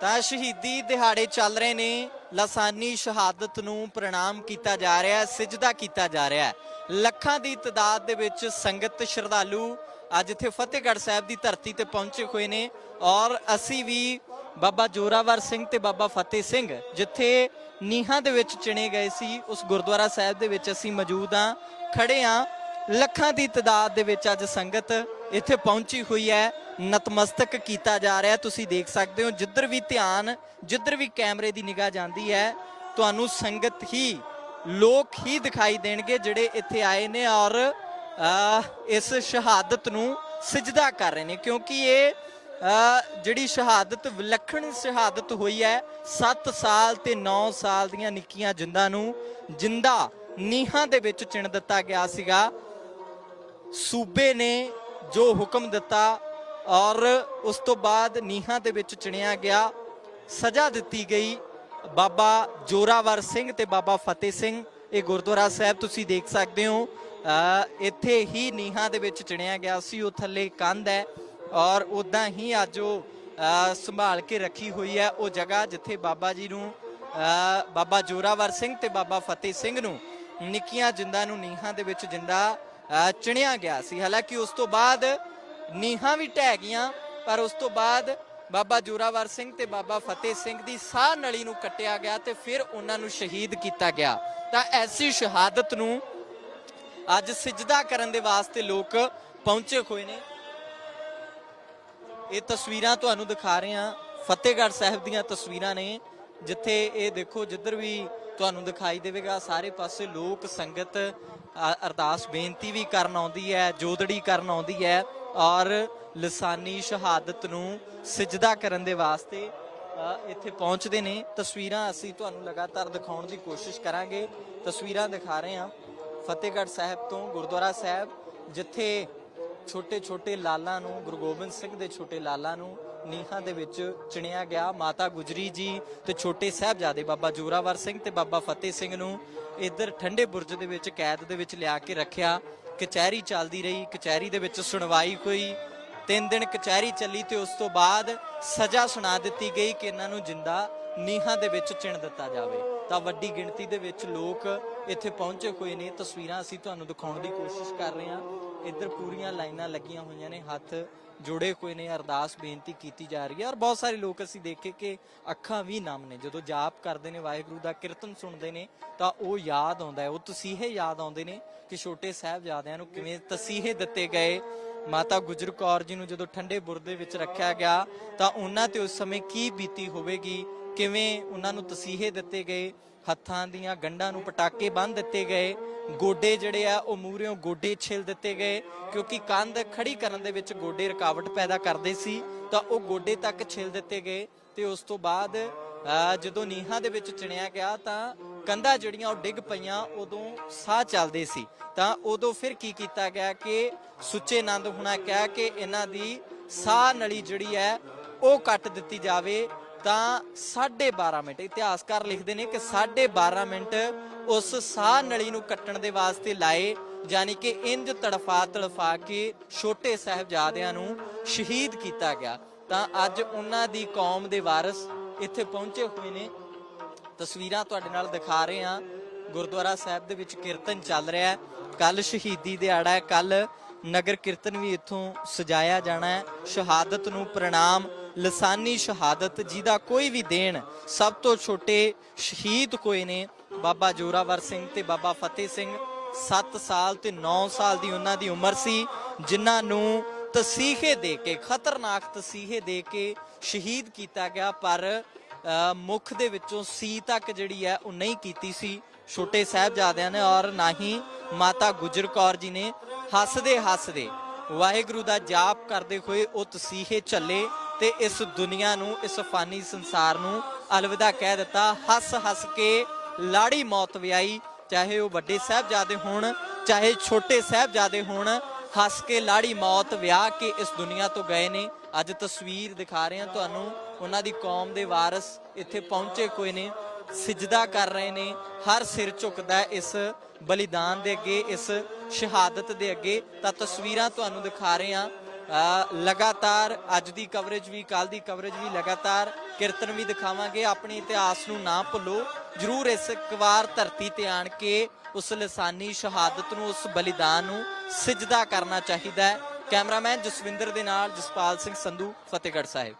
ਤਾਂ ਸ਼ਹੀਦੀ ਦਿਹਾੜੇ ਚੱਲ ਰਹੇ ਨੇ। ਲਸਾਨੀ ਸ਼ਹਾਦਤ ਨੂੰ ਪ੍ਰਣਾਮ ਕੀਤਾ ਜਾ ਰਿਹਾ ਹੈ, ਸਿਜਦਾ ਕੀਤਾ ਜਾ ਰਿਹਾ ਹੈ। ਲੱਖਾਂ ਦੀ ਤਦਾਦ ਦੇ ਵਿੱਚ ਸੰਗਤ ਸ਼ਰਧਾਲੂ ਅੱਜ ਇੱਥੇ ਫਤਿਹਗੜ੍ਹ ਸਾਹਿਬ ਦੀ ਧਰਤੀ ਤੇ ਪਹੁੰਚੇ ਹੋਏ ਨੇ ਔਰ ਅਸੀਂ ਵੀ ਬਾਬਾ ਜੋਰਾਵਰ ਸਿੰਘ ਤੇ ਬਾਬਾ ਫਤਿਹ ਸਿੰਘ ਜਿੱਥੇ ਨੀਹਾਂ ਦੇ ਵਿੱਚ ਚਿਣੇ ਗਏ ਸੀ, ਉਸ ਗੁਰਦੁਆਰਾ ਸਾਹਿਬ ਦੇ ਵਿੱਚ ਅਸੀਂ ਮੌਜੂਦ ਹਾਂ ਖੜੇ ਹਾਂ। ਲੱਖਾਂ ਦੀ ਤਦਾਦ ਦੇ ਵਿੱਚ ਅੱਜ ਸੰਗਤ ਇੱਥੇ ਪਹੁੰਚੀ ਹੋਈ ਹੈ। ਨਤਮਸਤਕ ਕੀਤਾ ਜਾ ਰਿਹਾ ਤੁਸੀਂ ਦੇਖ ਸਕਦੇ ਹੋ, ਜਿੱਧਰ ਵੀ ਧਿਆਨ, ਜਿੱਧਰ ਵੀ ਕੈਮਰੇ ਦੀ ਨਿਗਾਹ ਜਾਂਦੀ ਹੈ, ਤੁਹਾਨੂੰ ਸੰਗਤ ਹੀ, ਲੋਕ ਹੀ ਦਿਖਾਈ ਦੇਣਗੇ ਜਿਹੜੇ ਇੱਥੇ ਆਏ ਨੇ ਔਰ ਇਸ ਸ਼ਹਾਦਤ ਨੂੰ ਸਜਦਾ ਕਰ ਰਹੇ ਨੇ। ਕਿਉਂਕਿ ਇਹ ਜਿਹੜੀ ਸ਼ਹਾਦਤ, ਵਿਲੱਖਣ ਸ਼ਹਾਦਤ ਹੋਈ ਹੈ 7 ਸਾਲ ਤੇ 9 ਸਾਲ ਦੀਆਂ ਨਿੱਕੀਆਂ ਜਿੰਦਾਂ ਨੂੰ ਜਿੰਦਾ ਨੀਹਾਂ ਦੇ ਵਿੱਚ ਚਿਣ ਦਿੱਤਾ ਗਿਆ ਸੀਗਾ। ਸੂਬੇ ਨੇ ਜੋ ਹੁਕਮ ਦਿੱਤਾ ਔਰ ਉਸ ਤੋਂ ਬਾਅਦ ਨੀਹਾਂ ਦੇ ਵਿੱਚ ਚਿਣਿਆ ਗਿਆ, ਸਜ਼ਾ ਦਿੱਤੀ ਗਈ ਬਾਬਾ ਜੋਰਾਵਰ ਸਿੰਘ ਤੇ ਬਾਬਾ ਫਤਿਹ ਸਿੰਘ। ਇਹ ਗੁਰਦੁਆਰਾ ਸਾਹਿਬ ਤੁਸੀਂ ਦੇਖ ਸਕਦੇ ਹੋ। ਇੱਥੇ ਹੀ ਨੀਹਾਂ ਦੇ ਵਿੱਚ ਚਿਣਿਆ ਗਿਆ ਸੀ, ਉਹ ਥੱਲੇ ਕੰਧ ਹੈ ਔਰ ਉਦਾਂ ਹੀ ਅੱਜ ਉਹ ਸੰਭਾਲ ਕੇ ਰੱਖੀ ਹੋਈ ਹੈ ਉਹ ਜਗ੍ਹਾ ਜਿੱਥੇ ਬਾਬਾ ਜੀ ਨੂੰ ਬਾਬਾ ਜੋਰਾਵਰ ਸਿੰਘ ਤੇ ਬਾਬਾ ਫਤਿਹ ਸਿੰਘ ਨੂੰ ਨਿੱਕੀਆਂ ਜਿੰਦਾਂ ਨੂੰ ਨੀਹਾਂ ਦੇ ਵਿੱਚ ਜਿੰਦਾ ਚਿਣਿਆ ਗਿਆ ਸੀ। ਹਾਲਾਂਕਿ ਉਸ ਤੋਂ ਬਾਅਦ ਨੀਹਾਂ ਵੀ ਢਹਿ ਗਈਆਂ, ਪਰ ਉਸ ਤੋਂ ਬਾਅਦ ਬਾਬਾ ਜੋਰਾਵਰ ਸਿੰਘ ਤੇ ਬਾਬਾ ਫਤਿਹ ਸਿੰਘ ਦੀ ਸਾਹ ਨਲੀ ਨੂੰ ਕੱਟਿਆ ਗਿਆ ਤੇ ਫਿਰ ਉਹਨਾਂ ਨੂੰ ਸ਼ਹੀਦ ਕੀਤਾ ਗਿਆ। ਤਾਂ ਐਸੀ ਸ਼ਹਾਦਤ ਨੂੰ ਅੱਜ ਸਿਜਦਾ ਕਰਨ ਦੇ ਵਾਸਤੇ ਲੋਕ ਪਹੁੰਚੇ ਹੋਏ ਨੇ। ਇਹ ਤਸਵੀਰਾਂ ਤੁਹਾਨੂੰ ਦਿਖਾ ਰਹੇ ਹਾਂ। ਫਤਿਹਗੜ੍ਹ ਸਾਹਿਬ ਦੀਆਂ ਤਸਵੀਰਾਂ ਨੇ, ਜਿੱਥੇ ਇਹ ਦੇਖੋ ਜਿੱਧਰ ਵੀ ਤੁਹਾਨੂੰ ਦਿਖਾਈ ਦੇਵੇਗਾ, ਸਾਰੇ ਪਾਸੇ ਲੋਕ ਸੰਗਤ ਅਰਦਾਸ ਬੇਨਤੀ ਵੀ ਕਰਨ ਆਉਂਦੀ ਹੈ ਜੋਦੜੀ ਕਰਨ ਆਉਂਦੀ ਹੈ। ਔਰ ਲਸਾਨੀ ਸ਼ਹਾਦਤ ਨੂੰ ਸਿਜਦਾ ਕਰਨ ਦੇ ਵਾਸਤੇ ਇੱਥੇ ਪਹੁੰਚਦੇ ਨੇ। ਤਸਵੀਰਾਂ ਅਸੀਂ ਤੁਹਾਨੂੰ ਲਗਾਤਾਰ ਦਿਖਾਉਣ ਦੀ ਕੋਸ਼ਿਸ਼ ਕਰਾਂਗੇ। ਤਸਵੀਰਾਂ ਦਿਖਾ ਰਹੇ ਹਾਂ। ਫਤਿਹਗੜ੍ਹ ਸਾਹਿਬ ਤੋਂ ਗੁਰਦੁਆਰਾ ਸਾਹਿਬ, ਜਿੱਥੇ ਛੋਟੇ ਛੋਟੇ ਲਾਲਾਂ ਨੂੰ, ਗੁਰੂ ਗੋਬਿੰਦ ਸਿੰਘ ਦੇ ਛੋਟੇ ਲਾਲਾਂ ਨੂੰ ਨੀਹਾਂ ਦੇ ਵਿੱਚ ਚਿਣਿਆ ਗਿਆ। ਮਾਤਾ ਗੁਜਰੀ ਜੀ ਤੇ ਛੋਟੇ ਸਾਹਿਬਜ਼ਾਦੇ ਬਾਬਾ ਜੋਰਾਵਰ ਸਿੰਘ ਤੇ ਬਾਬਾ ਫਤਿਹ ਸਿੰਘ ਨੂੰ ਇੱਧਰ ਠੰਡੇ ਬੁਰਜ ਦੇ ਵਿੱਚ ਕੈਦ ਦੇ ਵਿੱਚ ਲਿਆ ਕੇ ਰੱਖਿਆ। ਕਚਹਿਰੀ ਚੱਲਦੀ ਰਹੀ, ਕਚਹਿਰੀ ਦੇ ਵਿੱਚ ਸੁਣਵਾਈ ਹੋਈ। ਤਿੰਨ ਦਿਨ ਕਚਹਿਰੀ ਚੱਲੀ ਤੇ ਉਸ ਤੋਂ ਬਾਅਦ ਸਜ਼ਾ ਸੁਣਾ ਦਿੱਤੀ ਗਈ ਕਿ ਇਹਨਾਂ ਨੂੰ ਜਿੰਦਾ ਨੀਹਾਂ ਦੇ ਵਿੱਚ ਚਿਣ ਦਿੱਤਾ ਜਾਵੇ, ਤਾਂ ਵੱਡੀ ਗਿਣਤੀ ਦੇ ਵਿੱਚ ਲੋਕ ਇੱਥੇ ਪਹੁੰਚੇ ਹੋਏ ਨੇ। ਤਸਵੀਰਾਂ ਅਸੀਂ ਤੁਹਾਨੂੰ ਦਿਖਾਉਣ ਦੀ ਕੋਸ਼ਿਸ਼ ਕਰ ਰਹੇ ਹਾਂ। ਇੱਧਰ ਪੂਰੀਆਂ ਲਾਈਨਾਂ ਲੱਗੀਆਂ ਹੋਈਆਂ ਨੇ, ਹੱਥ ਜੁੜੇ ਹੋਏ ਨੇ, ਅਰਦਾਸ ਬੇਨਤੀ ਕੀਤੀ ਜਾ ਰਹੀ ਹੈ। ਔਰ ਬਹੁਤ ਸਾਰੇ ਲੋਕ ਅਸੀਂ ਦੇਖੇ ਕਿ ਅੱਖਾਂ ਵੀ ਨਮ ਨੇ। ਜਦੋਂ ਜਾਪ ਕਰਦੇ ਨੇ, ਵਾਹਿਗੁਰੂ ਦਾ ਕੀਰਤਨ ਸੁਣਦੇ ਨੇ, ਤਾਂ ਉਹ ਯਾਦ ਆਉਂਦਾ ਹੈ। ਉਹ ਤਸੀਹੇ ਯਾਦ ਆਉਂਦੇ ਨੇ ਕਿ ਛੋਟੇ ਸਾਹਿਬਜ਼ਾਦਿਆਂ ਨੂੰ ਕਿਵੇਂ ਤਸੀਹੇ ਦਿੱਤੇ ਗਏ। ਮਾਤਾ ਗੁਜਰ ਕੌਰ ਜੀ ਨੂੰ ਜਦੋਂ ਠੰਡੇ ਬੁਰਦੇ ਵਿੱਚ ਰੱਖਿਆ ਗਿਆ, ਤਾਂ ਉਹਨਾਂ ਤੇ ਉਸ ਸਮੇਂ ਕੀ ਬੀਤੀ ਹੋਵੇਗੀ? ਕਿਵੇਂ ਉਹਨਾਂ ਨੂੰ ਤਸੀਹੇ ਦਿੱਤੇ ਗਏ, ਹੱਥਾਂ ਦੀਆਂ ਗੰਢਾਂ ਨੂੰ ਪਟਾਕੇ ਬੰਨ ਦਿੱਤੇ ਗਏ, ਗੋਡੇ ਜਿਹੜੇ ਆ ਉਹ ਮੂਹਰਿਓਂ ਗੋਡੇ ਛਿਲ ਦਿੱਤੇ ਗਏ, ਕਿਉਂਕਿ ਕੰਧ ਖੜੀ ਕਰਨ ਦੇ ਵਿੱਚ ਗੋਡੇ ਰੁਕਾਵਟ ਪੈਦਾ ਕਰਦੇ ਸੀ, ਤਾਂ ਉਹ ਗੋਡੇ ਤੱਕ ਛਿਲ ਦਿੱਤੇ ਗਏ ਤੇ ਉਸ ਤੋਂ ਬਾਅਦ ਜਦੋਂ ਨੀਹਾਂ ਦੇ ਵਿੱਚ ਚਿਣਿਆ ਗਿਆ ਤਾਂ ਕੰਧਾਂ ਜਿਹੜੀਆਂ ਉਹ ਡਿੱਗ ਪਈਆਂ, ਉਦੋਂ ਸਾਹ ਚੱਲਦੇ ਸੀ। ਤਾਂ ਉਦੋਂ ਫਿਰ ਕੀ ਕੀਤਾ ਗਿਆ ਕਿ ਸੁੱਚੇ ਆਨੰਦ ਹੁਣਾ ਕਹਿ ਕੇ ਇਹਨਾਂ ਦੀ ਸਾਹ ਨਲੀ ਜਿਹੜੀ ਹੈ ਉਹ ਕੱਟ ਦਿੱਤੀ ਜਾਵੇ ਤਾਂ 12.5 ਮਿੰਟ ਇਤਿਹਾਸਕਾਰ ਲਿਖਦੇ ਨੇ ਕਿ 12.5 ਮਿੰਟ ਉਸ ਸਾਹ ਨਲੀ ਨੂੰ ਕੱਟਣ ਦੇ ਵਾਸਤੇ ਲਾਏ, ਯਾਨੀ ਕਿ ਇੰਜ ਤੜਫਾ ਤੜਫਾ ਕੇ ਛੋਟੇ ਸਾਹਿਬਜ਼ਾਦਿਆਂ ਨੂੰ ਸ਼ਹੀਦ ਕੀਤਾ ਗਿਆ। ਤਾਂ ਅੱਜ ਉਹਨਾਂ ਦੀ ਕੌਮ ਦੇ ਵਾਰਿਸ ਇੱਥੇ ਪਹੁੰਚੇ ਹੋਏ ਨੇ। ਤਸਵੀਰਾਂ ਤੁਹਾਡੇ ਨਾਲ ਦਿਖਾ ਰਹੇ ਹਾਂ। ਗੁਰਦੁਆਰਾ ਸਾਹਿਬ ਦੇ ਵਿੱਚ ਕੀਰਤਨ ਚੱਲ ਰਿਹਾ ਹੈ। ਕੱਲ ਸ਼ਹੀਦੀ ਦਿਹਾੜਾ ਹੈ। ਕੱਲ ਨਗਰ ਕੀਰਤਨ ਵੀ ਇੱਥੋਂ ਸਜਾਇਆ ਜਾਣਾ ਹੈ। ਸ਼ਹਾਦਤ ਨੂੰ ਪ੍ਰਣਾਮ ਲਸਾਨੀ ਸ਼ਹਾਦਤ ਜਿਹਦਾ ਕੋਈ ਵੀ ਦੇਣ ਸਭ ਤੋਂ ਛੋਟੇ ਸ਼ਹੀਦ ਕੋਈ ਨੇ ਬਾਬਾ ਜੋਰਾਵਰ ਸਿੰਘ ਤੇ ਬਾਬਾ ਫਤਿਹ ਸਿੰਘ। 7 ਸਾਲ ਤੇ 9 ਸਾਲ ਦੀ ਉਹਨਾਂ ਦੀ ਉਮਰ ਸੀ ਜਿਨ੍ਹਾਂ ਨੂੰ ਤਸੀਹੇ ਦੇ ਕੇ ਖਤਰਨਾਕ ਤਸੀਹੇ ਦੇ ਕੇ ਸ਼ਹੀਦ ਕੀਤਾ ਗਿਆ ਪਰ ਅ, ਮੁਖ ਦੇ ਵਿੱਚੋਂ ਸੀ ਤੱਕ ਜਿਹੜੀ ਹੈ ਉਹ ਨਹੀਂ ਕੀਤੀ ਸੀ। ਛੋਟੇ ਸਾਹਿਬਜ਼ਾਦਿਆਂ ਨੇ ਔਰ ਨਾ ਹੀ ਮਾਤਾ ਗੁਜਰ ਕੌਰ ਜੀ ਨੇ। ਹੱਸਦੇ ਹੱਸਦੇ ਵਾਹਿਗੁਰੂ ਦਾ ਜਾਪ ਕਰਦੇ ਹੋਏ ਉਹ ਤਸੀਹੇ ਚੱਲੇ ਤੇ ਇਸ ਦੁਨੀਆ ਨੂੰ, ਇਸ ਫਾਨੀ ਸੰਸਾਰ ਨੂੰ ਅਲਵਿਦਾ ਕਹਿ ਦਿੱਤਾ। ਹੱਸ ਹੱਸ ਕੇ ਲਾੜੀ ਮੌਤ ਵਿਆਈ ਚਾਹੇ ਉਹ ਵੱਡੇ ਸਾਹਿਬਜ਼ਾਦੇ ਹੋਣ, ਚਾਹੇ ਛੋਟੇ ਸਾਹਿਬਜ਼ਾਦੇ ਹੋਣ, ਹੱਸ ਕੇ ਲਾੜੀ ਮੌਤ ਵਿਆਹ ਕੇ ਇਸ ਦੁਨੀਆ ਤੋਂ ਗਏ ਨੇ। ਅੱਜ ਤਸਵੀਰ ਦਿਖਾ ਰਹੇ ਹਾਂ ਤੁਹਾਨੂੰ। ਉਹਨਾਂ ਦੀ ਕੌਮ ਦੇ ਵਾਰਿਸ ਇੱਥੇ ਪਹੁੰਚੇ ਕੋਈ ਨੇ। ਸਿਜਦਾ ਕਰ ਰਹੇ ਨੇ, ਹਰ ਸਿਰ ਝੁਕਦਾ ਇਸ ਬਲੀਦਾਨ ਦੇ ਅੱਗੇ, ਇਸ ਸ਼ਹਾਦਤ ਦੇ ਅੱਗੇ। ਤਾਂ ਤਸਵੀਰਾਂ ਤੁਹਾਨੂੰ ਦਿਖਾ ਰਹੇ ਹਾਂ। ਲਗਾਤਾਰ ਅੱਜ ਦੀ ਕਵਰੇਜ ਵੀ ਕੱਲ ਦੀ ਕਵਰੇਜ ਵੀ ਲਗਾਤਾਰ ਕੀਰਤਨ ਵੀ ਦਿਖਾਵਾਂਗੇ। ਆਪਣੇ ਇਤਿਹਾਸ ਨੂੰ ਨਾ ਭੁੱਲੋ। ਜਰੂਰ ਇਸ ਇੱਕ ਵਾਰ ਧਰਤੀ ਤੇ ਆਣ ਕੇ ਉਸ ਲਸਾਨੀ ਸ਼ਹਾਦਤ ਨੂੰ, ਉਸ ਬਲੀਦਾਨ ਨੂੰ ਸਿਜਦਾ ਕਰਨਾ ਚਾਹੀਦਾ ਹੈ। ਕੈਮਰਾਮੈਨ ਜਸਵਿੰਦਰ ਦੇ ਨਾਲ ਜਸਪਾਲ ਸਿੰਘ ਸੰਧੂ, ਫਤਿਹਗੜ੍ਹ ਸਾਹਿਬ।